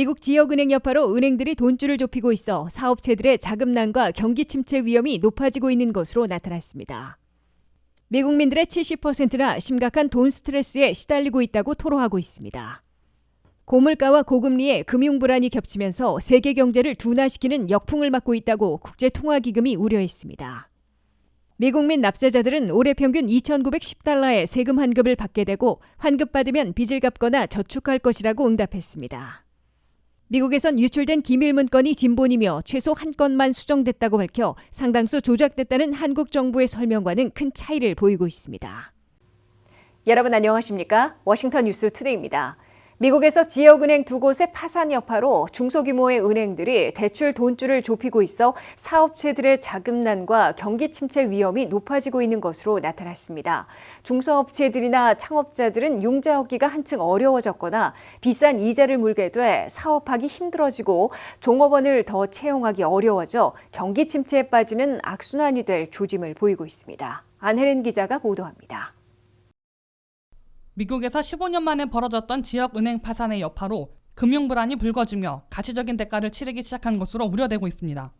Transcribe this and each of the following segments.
미국 지역은행 여파로 은행들이 돈줄을 좁히고 있어 사업체들의 자금난과 경기 침체 위험이 높아지고 있는 것으로 나타났습니다. 미국민들의 70%나 심각한 돈 스트레스에 시달리고 있다고 토로하고 있습니다. 고물가와 고금리에 금융 불안이 겹치면서 세계 경제를 둔화시키는 역풍을 맞고 있다고 국제통화기금이 우려했습니다. 미국민 납세자들은 올해 평균 2,910달러의 세금 환급을 받게 되고 환급 받으면 빚을 갚거나 저축할 것이라고 응답했습니다. 미국에선 유출된 기밀 문건이 진본이며 최소 한 건만 수정됐다고 밝혀 상당수 조작됐다는 한국 정부의 설명과는 큰 차이를 보이고 있습니다. 여러분 안녕하십니까? 워싱턴 뉴스 투데이입니다. 미국에서 지역은행 두 곳의 파산 여파로 중소규모의 은행들이 대출 돈줄을 좁히고 있어 사업체들의 자금난과 경기 침체 위험이 높아지고 있는 것으로 나타났습니다. 중소업체들이나 창업자들은 융자 얻기가 한층 어려워졌거나 비싼 이자를 물게 돼 사업하기 힘들어지고 종업원을 더 채용하기 어려워져 경기 침체에 빠지는 악순환이 될 조짐을 보이고 있습니다. 안혜린 기자가 보도합니다. 미국에서 15년 만에 벌어졌던 지역 은행 파산의 여파로 금융 불안이 불거지며 가시적인 대가를 치르기 시작한 것으로 우려되고 있습니다.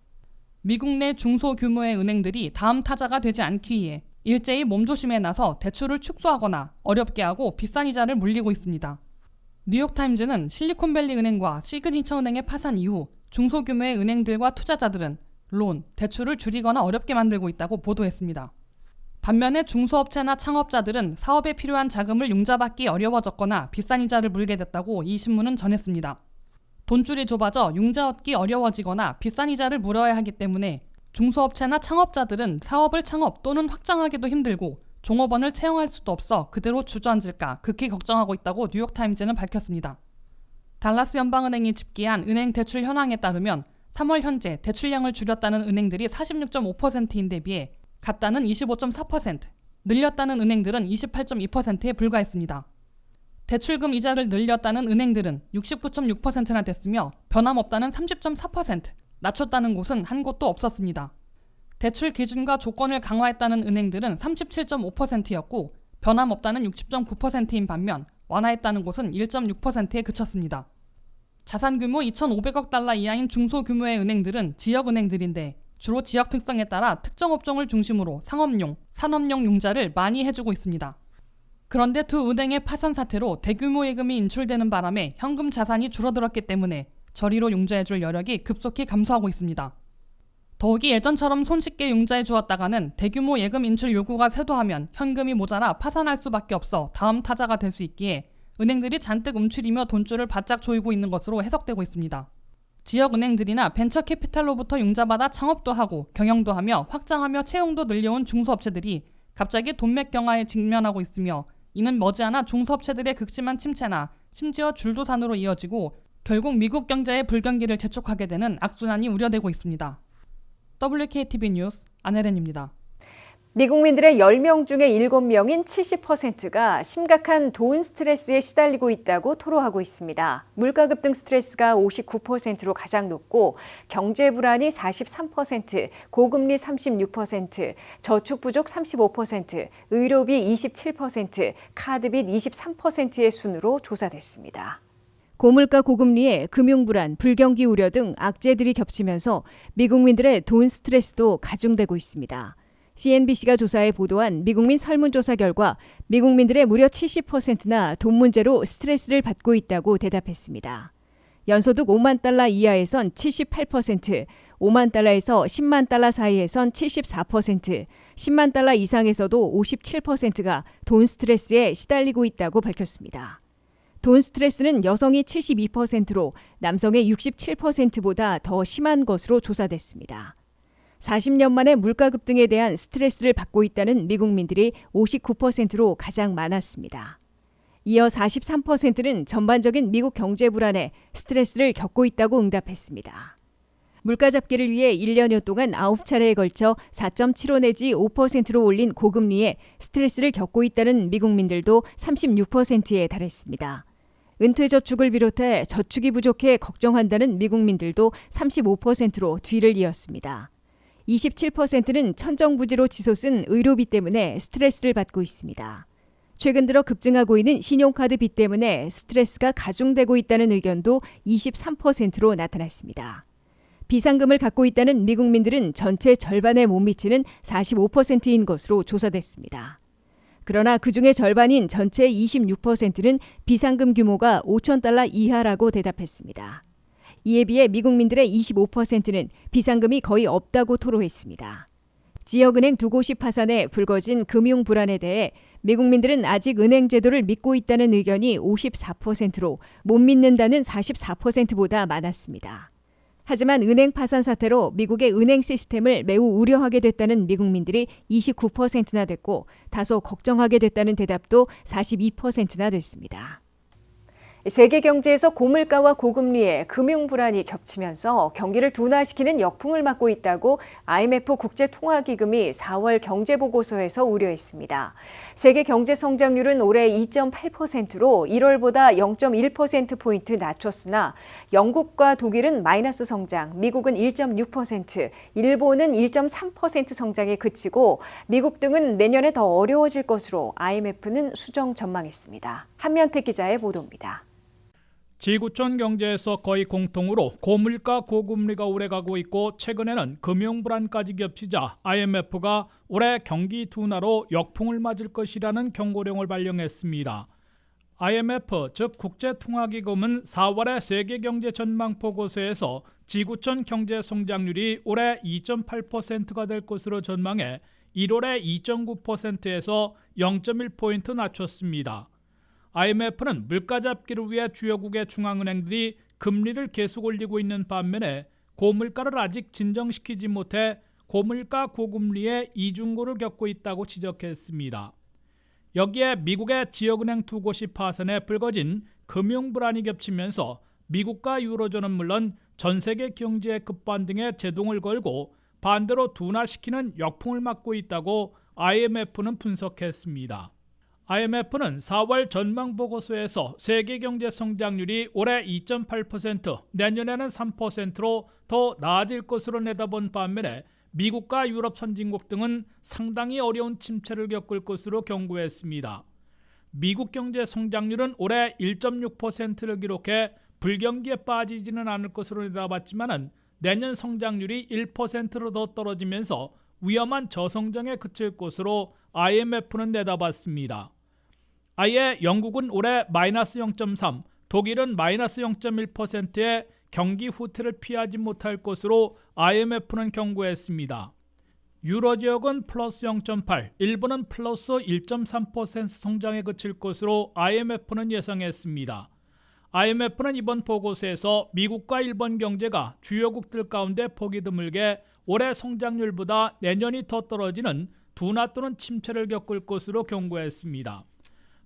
미국 내 중소 규모의 은행들이 다음 타자가 되지 않기 위해 일제히 몸조심에 나서 대출을 축소하거나 어렵게 하고 비싼 이자를 물리고 있습니다. 뉴욕타임즈는 실리콘밸리 은행과 시그니처 은행의 파산 이후 중소규모의 은행들과 투자자들은 론, 대출을 줄이거나 어렵게 만들고 있다고 보도했습니다. 반면에 중소업체나 창업자들은 사업에 필요한 자금을 융자받기 어려워졌거나 비싼 이자를 물게 됐다고 이 신문은 전했습니다. 돈줄이 좁아져 융자 얻기 어려워지거나 비싼 이자를 물어야 하기 때문에 중소업체나 창업자들은 사업을 창업 또는 확장하기도 힘들고 종업원을 채용할 수도 없어 그대로 주저앉을까 극히 걱정하고 있다고 뉴욕타임즈는 밝혔습니다. 달라스 연방은행이 집계한 은행 대출 현황에 따르면 3월 현재 대출량을 줄였다는 은행들이 46.5%인 데 비해 같다는 25.4%, 늘렸다는 은행들은 28.2%에 불과했습니다. 대출금 이자를 늘렸다는 은행들은 69.6%나 됐으며 변함없다는 30.4%, 낮췄다는 곳은 한 곳도 없었습니다. 대출 기준과 조건을 강화했다는 은행들은 37.5%였고 변함없다는 60.9%인 반면 완화했다는 곳은 1.6%에 그쳤습니다. 자산 규모 2,500억 달러 이하인 중소규모의 은행들은 지역 은행들인데 주로 지역 특성에 따라 특정 업종을 중심으로 상업용, 산업용 융자를 많이 해주고 있습니다. 그런데 두 은행의 파산 사태로 대규모 예금이 인출되는 바람에 현금 자산이 줄어들었기 때문에 저리로 융자해줄 여력이 급속히 감소하고 있습니다. 더욱이 예전처럼 손쉽게 융자해 주었다가는 대규모 예금 인출 요구가 쇄도하면 현금이 모자라 파산할 수밖에 없어 다음 타자가 될 수 있기에 은행들이 잔뜩 움츠리며 돈줄을 바짝 조이고 있는 것으로 해석되고 있습니다. 지역 은행들이나 벤처 캐피탈로부터 융자받아 창업도 하고 경영도 하며 확장하며 채용도 늘려온 중소업체들이 갑자기 돈맥 경화에 직면하고 있으며 이는 머지않아 중소업체들의 극심한 침체나 심지어 줄도산으로 이어지고 결국 미국 경제의 불경기를 재촉하게 되는 악순환이 우려되고 있습니다. WKTV 뉴스 안혜련입니다. 미국민들의 10명 중에 7명인 70%가 심각한 돈 스트레스에 시달리고 있다고 토로하고 있습니다. 물가 급등 스트레스가 59%로 가장 높고 경제 불안이 43%, 고금리 36%, 저축 부족 35%, 의료비 27%, 카드빚 23%의 순으로 조사됐습니다. 고물가 고금리에 금융 불안, 불경기 우려 등 악재들이 겹치면서 미국민들의 돈 스트레스도 가중되고 있습니다. CNBC가 조사해 보도한 미국민 설문조사 결과 미국민들의 무려 70%나 돈 문제로 스트레스를 받고 있다고 대답했습니다. 연소득 5만 달러 이하에선 78%, 5만 달러에서 10만 달러 사이에선 74%, 10만 달러 이상에서도 57%가 돈 스트레스에 시달리고 있다고 밝혔습니다. 돈 스트레스는 여성이 72%로 남성의 67%보다 더 심한 것으로 조사됐습니다. 40년 만에 물가 급등에 대한 스트레스를 받고 있다는 미국민들이 59%로 가장 많았습니다. 이어 43%는 전반적인 미국 경제 불안에 스트레스를 겪고 있다고 응답했습니다. 물가 잡기를 위해 1년여 동안 9차례에 걸쳐 4.75 내지 5%로 올린 고금리에 스트레스를 겪고 있다는 미국민들도 36%에 달했습니다. 은퇴저축을 비롯해 저축이 부족해 걱정한다는 미국민들도 35%로 뒤를 이었습니다. 27%는 천정부지로 치솟은 의료비 때문에 스트레스를 받고 있습니다. 최근 들어 급증하고 있는 신용카드 빚 때문에 스트레스가 가중되고 있다는 의견도 23%로 나타났습니다. 비상금을 갖고 있다는 미국민들은 전체 절반에 못 미치는 45%인 것으로 조사됐습니다. 그러나 그 중에 절반인 전체 26%는 비상금 규모가 5천 달러 이하라고 대답했습니다. 이에 비해 미국민들의 25%는 비상금이 거의 없다고 토로했습니다. 지역은행 두 곳이 파산해 불거진 금융 불안에 대해 미국민들은 아직 은행 제도를 믿고 있다는 의견이 54%로 못 믿는다는 44%보다 많았습니다. 하지만 은행 파산 사태로 미국의 은행 시스템을 매우 우려하게 됐다는 미국민들이 29%나 됐고 다소 걱정하게 됐다는 대답도 42%나 됐습니다. 세계 경제에서 고물가와 고금리의 금융 불안이 겹치면서 경기를 둔화시키는 역풍을 맞고 있다고 IMF 국제통화기금이 4월 경제 보고서에서 우려했습니다. 세계 경제 성장률은 올해 2.8%로 1월보다 0.1% 포인트 낮췄으나 영국과 독일은 마이너스 성장, 미국은 1.6%, 일본은 1.3% 성장에 그치고 미국 등은 내년에 더 어려워질 것으로 IMF는 수정 전망했습니다. 한면택 기자의 보도입니다. 지구촌 경제에서 거의 공통으로 고물가 고금리가 오래가고 있고 최근에는 금융 불안까지 겹치자 IMF가 올해 경기 둔화로 역풍을 맞을 것이라는 경고령을 발령했습니다. IMF 즉 국제통화기금은 4월의 세계 경제 전망 보고서에서 지구촌 경제 성장률이 올해 2.8%가 될 것으로 전망해 1월에 2.9%에서 0.1포인트 낮췄습니다. IMF는 물가 잡기를 위해 주요국의 중앙은행들이 금리를 계속 올리고 있는 반면에 고물가를 아직 진정시키지 못해 고물가 고금리의 이중고를 겪고 있다고 지적했습니다. 여기에 미국의 지역은행 두 곳이 파산해 불거진 금융 불안이 겹치면서 미국과 유로존은 물론 전 세계 경제의 급반등에 제동을 걸고 반대로 둔화시키는 역풍을 맞고 있다고 IMF는 분석했습니다. IMF는 4월 전망 보고서에서 세계 경제 성장률이 올해 2.8%, 내년에는 3%로 더 나아질 것으로 내다본 반면에 미국과 유럽 선진국 등은 상당히 어려운 침체를 겪을 것으로 경고했습니다. 미국 경제 성장률은 올해 1.6%를 기록해 불경기에 빠지지는 않을 것으로 내다봤지만은 내년 성장률이 1%로 더 떨어지면서 위험한 저성장에 그칠 것으로 IMF는 내다봤습니다. 아예 영국은 올해 마이너스 0.3, 독일은 마이너스 0.1%의 경기 후퇴를 피하지 못할 것으로 IMF는 경고했습니다. 유로 지역은 플러스 0.8, 일본은 플러스 1.3% 성장에 그칠 것으로 IMF는 예상했습니다. IMF는 이번 보고서에서 미국과 일본 경제가 주요국들 가운데 보기 드물게 올해 성장률보다 내년이 더 떨어지는 둔화 또는 침체를 겪을 것으로 경고했습니다.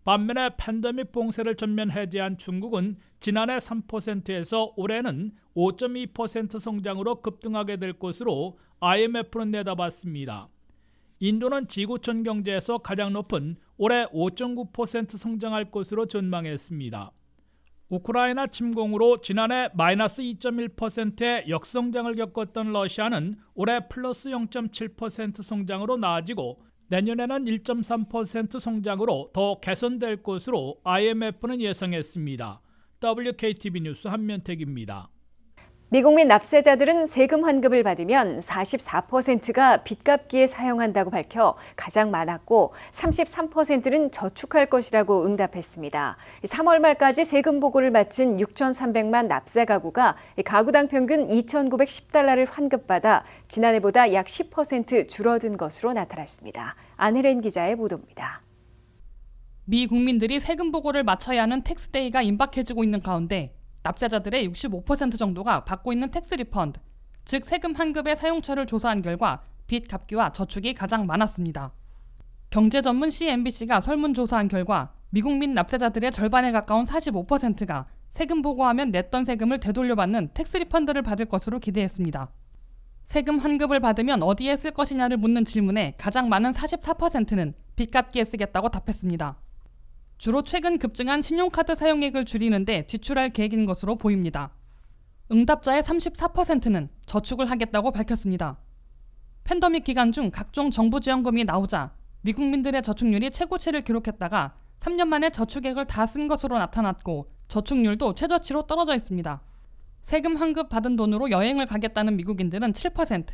반면에 팬데믹 봉쇄를 전면 해제한 중국은 지난해 3%에서 올해는 5.2% 성장으로 급등하게 될 것으로 IMF는 내다봤습니다. 인도는 지구촌 경제에서 가장 높은 올해 5.9% 성장할 것으로 전망했습니다. 우크라이나 침공으로 지난해 마이너스 2.1%의 역성장을 겪었던 러시아는 올해 플러스 0.7% 성장으로 나아지고 내년에는 1.3% 성장으로 더 개선될 것으로 IMF는 예상했습니다. WKTV 뉴스 한면택입니다. 미국민 납세자들은 세금 환급을 받으면 44%가 빚 갚기에 사용한다고 밝혀 가장 많았고 33%는 저축할 것이라고 응답했습니다. 3월 말까지 세금 보고를 마친 6,300만 납세 가구가 가구당 평균 2,910달러를 환급받아 지난해보다 약 10% 줄어든 것으로 나타났습니다. 안혜렌 기자의 보도입니다. 미 국민들이 세금 보고를 마쳐야 하는 텍스데이가 임박해지고 있는 가운데 납세자들의 65% 정도가 받고 있는 텍스 리펀드, 즉 세금 환급의 사용처를 조사한 결과 빚 갚기와 저축이 가장 많았습니다. 경제 전문 CNBC가 설문조사한 결과 미국민 납세자들의 절반에 가까운 45%가 세금 보고하면 냈던 세금을 되돌려받는 텍스 리펀드를 받을 것으로 기대했습니다. 세금 환급을 받으면 어디에 쓸 것이냐를 묻는 질문에 가장 많은 44%는 빚 갚기에 쓰겠다고 답했습니다. 주로 최근 급증한 신용카드 사용액을 줄이는데 지출할 계획인 것으로 보입니다. 응답자의 34%는 저축을 하겠다고 밝혔습니다. 팬데믹 기간 중 각종 정부 지원금이 나오자 미국민들의 저축률이 최고치를 기록했다가 3년 만에 저축액을 다 쓴 것으로 나타났고 저축률도 최저치로 떨어져 있습니다. 세금 환급 받은 돈으로 여행을 가겠다는 미국인들은 7%,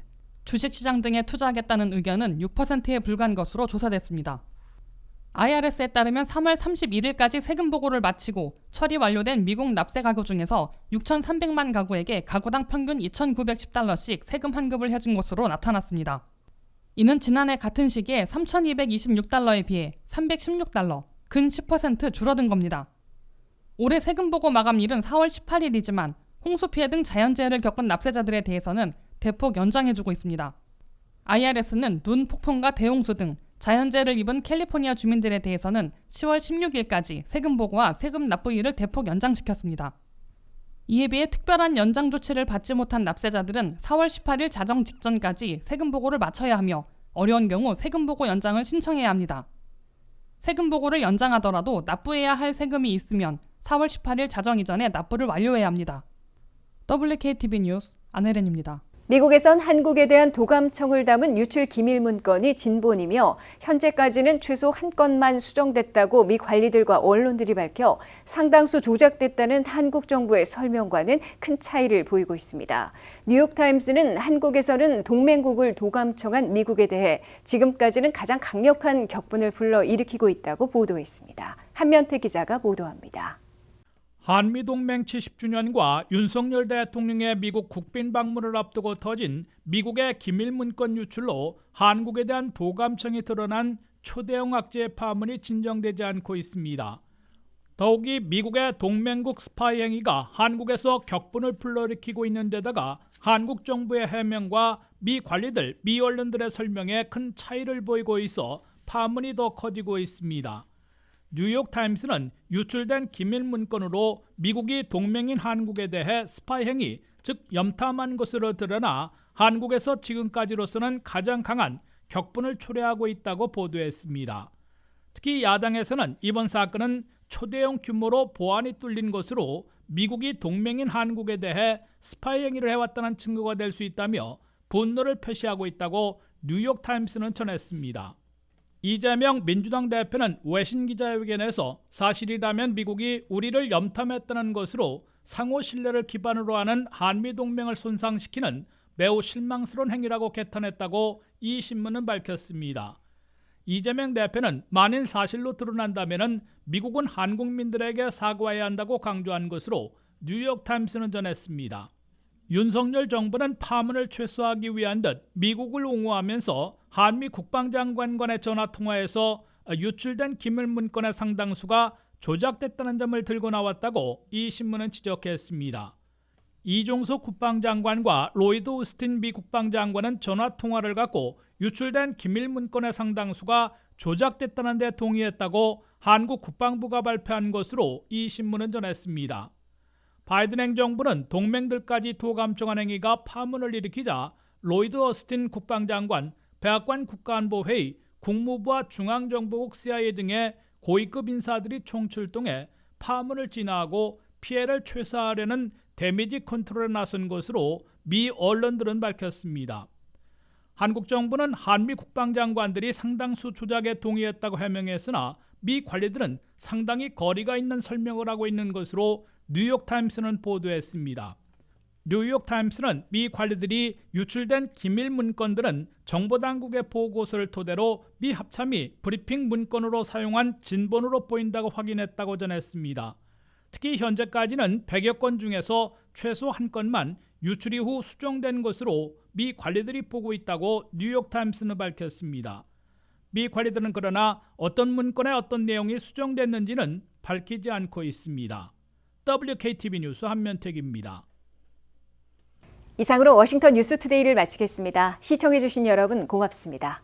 주식시장 등에 투자하겠다는 의견은 6%에 불과한 것으로 조사됐습니다. IRS에 따르면 3월 31일까지 세금 보고를 마치고 처리 완료된 미국 납세 가구 중에서 6,300만 가구에게 가구당 평균 2,910달러씩 세금 환급을 해준 것으로 나타났습니다. 이는 지난해 같은 시기에 3,226달러에 비해 316달러, 근 10% 줄어든 겁니다. 올해 세금 보고 마감일은 4월 18일이지만 홍수 피해 등 자연재해를 겪은 납세자들에 대해서는 대폭 연장해주고 있습니다. IRS는 눈 폭풍과 대홍수 등 자연재해를 입은 캘리포니아 주민들에 대해서는 10월 16일까지 세금 보고와 세금 납부일을 대폭 연장시켰습니다. 이에 비해 특별한 연장 조치를 받지 못한 납세자들은 4월 18일 자정 직전까지 세금 보고를 마쳐야 하며 어려운 경우 세금 보고 연장을 신청해야 합니다. 세금 보고를 연장하더라도 납부해야 할 세금이 있으면 4월 18일 자정 이전에 납부를 완료해야 합니다. WKTV 뉴스 안혜련입니다. 미국에선 한국에 대한 도감청을 담은 유출 기밀 문건이 진본이며 현재까지는 최소 한 건만 수정됐다고 미 관리들과 언론들이 밝혀 상당수 조작됐다는 한국 정부의 설명과는 큰 차이를 보이고 있습니다. 뉴욕타임스는 한국에서는 동맹국을 도감청한 미국에 대해 지금까지는 가장 강력한 격분을 불러일으키고 있다고 보도했습니다. 한면태 기자가 보도합니다. 한미동맹 70주년과 윤석열 대통령의 미국 국빈 방문을 앞두고 터진 미국의 기밀 문건 유출로 한국에 대한 도감청이 드러난 초대형 악재 파문이 진정되지 않고 있습니다. 더욱이 미국의 동맹국 스파이 행위가 한국에서 격분을 불러일으키고 있는 데다가 한국 정부의 해명과 미 관리들, 미 언론들의 설명에 큰 차이를 보이고 있어 파문이 더 커지고 있습니다. 뉴욕 타임스는 유출된 기밀 문건으로 미국이 동맹인 한국에 대해 스파이 행위, 즉 염탐한 것으로 드러나 한국에서 지금까지로서는 가장 강한 격분을 초래하고 있다고 보도했습니다. 특히 야당에서는 이번 사건은 초대형 규모로 보안이 뚫린 것으로 미국이 동맹인 한국에 대해 스파이 행위를 해왔다는 증거가 될 수 있다며 분노를 표시하고 있다고 뉴욕 타임스는 전했습니다. 이재명 민주당 대표는 외신 기자회견에서 사실이라면 미국이 우리를 염탐했다는 것으로 상호 신뢰를 기반으로 하는 한미 동맹을 손상시키는 매우 실망스러운 행위라고 개탄했다고 이 신문은 밝혔습니다. 이재명 대표는 만일 사실로 드러난다면 미국은 한국민들에게 사과해야 한다고 강조한 것으로 뉴욕 타임스는 전했습니다. 윤석열 정부는 파문을 최소화하기 위한 듯 미국을 옹호하면서 한미 국방장관 간의 전화 통화에서 유출된 기밀 문건의 상당수가 조작됐다는 점을 들고 나왔다고 이 신문은 지적했습니다. 이종석 국방장관과 로이드 오스틴 미 국방장관은 전화 통화를 갖고 유출된 기밀 문건의 상당수가 조작됐다는 데 동의했다고 한국 국방부가 발표한 것으로 이 신문은 전했습니다. 바이든 행정부는 동맹들까지 도감청한 행위가 파문을 일으키자 로이드 어스틴 국방장관, 백악관 국가안보회의, 국무부와 중앙정보국 CIA 등의 고위급 인사들이 총출동해 파문을 진화하고 피해를 최소화하려는 데미지 컨트롤에 나선 것으로 미 언론들은 밝혔습니다. 한국 정부는 한미 국방장관들이 상당수 조작에 동의했다고 해명했으나 미 관리들은 상당히 거리가 있는 설명을 하고 있는 것으로 뉴욕타임스는 보도했습니다. 뉴욕타임스는 미 관리들이 유출된 기밀 문건들은 정보당국의 보고서를 토대로 미 합참이 브리핑 문건으로 사용한 진본으로 보인다고 확인했다고 전했습니다. 특히 현재까지는 100여 건 중에서 최소 한 건만 유출 이후 수정된 것으로 미 관리들이 보고 있다고 뉴욕타임스는 밝혔습니다. 미 관리들은 그러나 어떤 문건에 어떤 내용이 수정됐는지는 밝히지 않고 있습니다. WKTV 뉴스 한면택입니다. 이상으로 워싱턴 뉴스 투데이를 마치겠습니다. 시청해주신 여러분 고맙습니다.